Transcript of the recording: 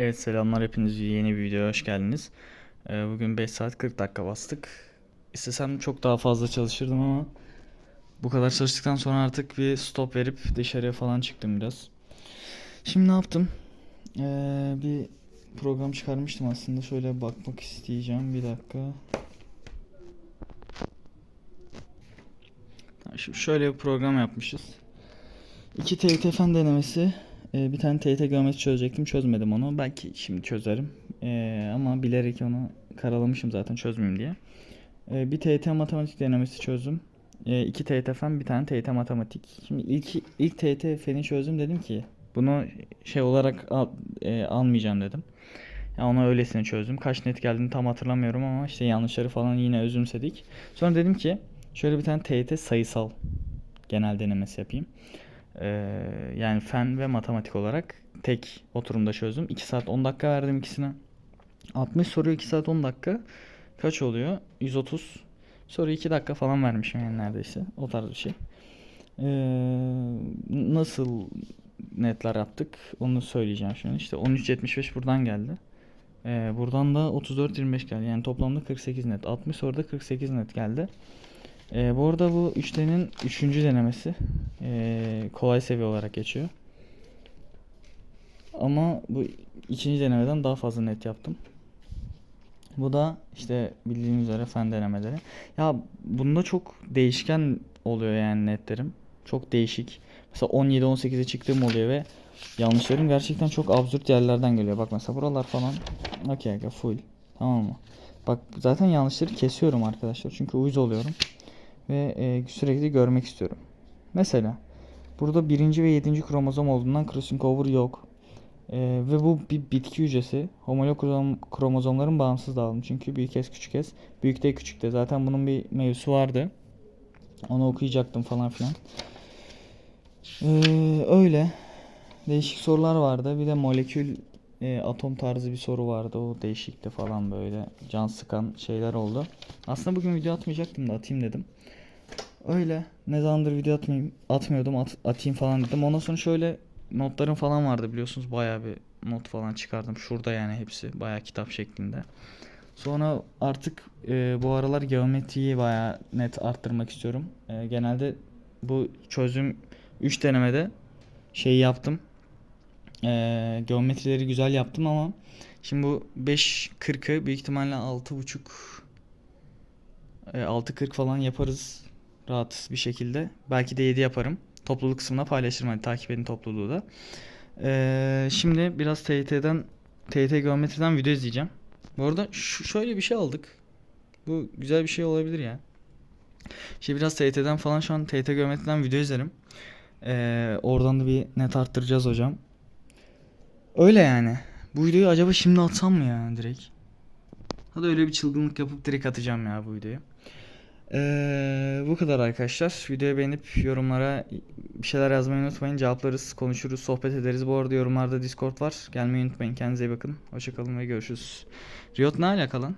Evet selamlar hepiniz yeni bir videoya hoş geldiniz. Ee, bugün 5 saat 40 dakika bastık. İstesem çok daha fazla çalışırdım ama bu kadar çalıştıktan sonra artık bir stop verip dışarıya falan çıktım biraz. Şimdi ne yaptım? Ee, bir program çıkarmıştım aslında. Şöyle bakmak isteyeceğim. Bir dakika. Şimdi şöyle bir program yapmışız. İki TYT fen denemesi. Ee, bir tane TYT geometri çözecektim. Çözmedim onu. Belki şimdi çözerim. Ee, ama bilerek onu karalamışım zaten çözmeyeyim diye. Ee, bir TYT matematik denemesi çözdüm. Ee, iki TYT fen, bir tane TYT matematik. Şimdi ilk ilk TYT feni çözdüm dedim ki bunu şey olarak al, e, almayacağım dedim. Ya onu öylesine çözdüm. Kaç net geldiğini tam hatırlamıyorum ama işte yanlışları falan yine özümsedik. Sonra dedim ki şöyle bir tane TYT sayısal genel denemesi yapayım. Ee, yani fen ve matematik olarak tek oturumda çözdüm. 2 saat 10 dakika verdim ikisine. 60 soruyu 2 saat 10 dakika. Kaç oluyor? 130. Soru 2 dakika falan vermişim yani neredeyse. O tarz bir şey. Ee, nasıl netler yaptık? Onu söyleyeceğim şimdi. İşte 13.75 buradan geldi. Ee, buradan da 34.25 geldi. Yani toplamda 48 net. 60 soruda 48 net geldi. Ee, bu arada bu üçlerin üçüncü denemesi. Ee, kolay seviye olarak geçiyor. Ama bu ikinci denemeden daha fazla net yaptım. Bu da işte bildiğiniz üzere fen denemeleri. Ya bunda çok değişken oluyor yani netlerim. Çok değişik. Mesela 17-18'e çıktığım oluyor ve yanlışlarım gerçekten çok absürt yerlerden geliyor. Bak mesela buralar falan okey okey full. Tamam mı? Bak zaten yanlışları kesiyorum arkadaşlar. Çünkü uyuz oluyorum. Ve e, sürekli görmek istiyorum. Mesela burada birinci ve yedinci kromozom olduğundan crossing over yok. E, ve bu bir bitki hücresi. Homolog krom- kromozomların bağımsız dağılımı. Çünkü büyük S küçük S. Büyük de küçük de. Zaten bunun bir mevzusu vardı. Onu okuyacaktım falan filan. Ee, öyle. Değişik sorular vardı. Bir de molekül e, atom tarzı bir soru vardı. O değişikti falan böyle. Can sıkan şeyler oldu. Aslında bugün video atmayacaktım da atayım dedim. Öyle. Ne zamandır video atmayayım, atmıyordum. At, atayım falan dedim. Ondan sonra şöyle notlarım falan vardı biliyorsunuz. Bayağı bir not falan çıkardım. Şurada yani hepsi. Bayağı kitap şeklinde. Sonra artık e, bu aralar geometriyi bayağı net arttırmak istiyorum. E, genelde bu çözüm 3 denemede şey yaptım. E, geometrileri güzel yaptım ama şimdi bu 5.40'ı büyük ihtimalle 6.5 e, 6.40 falan yaparız rahat bir şekilde. Belki de 7 yaparım. Topluluk kısmına paylaşırım. Hadi takip edin topluluğu da. E, şimdi biraz TYT'den TYT geometriden video izleyeceğim. Bu arada şu, şöyle bir şey aldık. Bu güzel bir şey olabilir ya. Şimdi biraz TYT'den falan şu an TYT geometriden video izlerim. Ee, oradan da bir net arttıracağız hocam. Öyle yani. Bu videoyu acaba şimdi atsam mı ya direkt? Hadi öyle bir çılgınlık yapıp direkt atacağım ya bu videoyu. Ee, bu kadar arkadaşlar. Videoyu beğenip yorumlara bir şeyler yazmayı unutmayın. Cevaplarız, konuşuruz, sohbet ederiz. Bu arada yorumlarda Discord var. Gelmeyi unutmayın. Kendinize iyi bakın. Hoşçakalın ve görüşürüz. Riot ne alaka lan?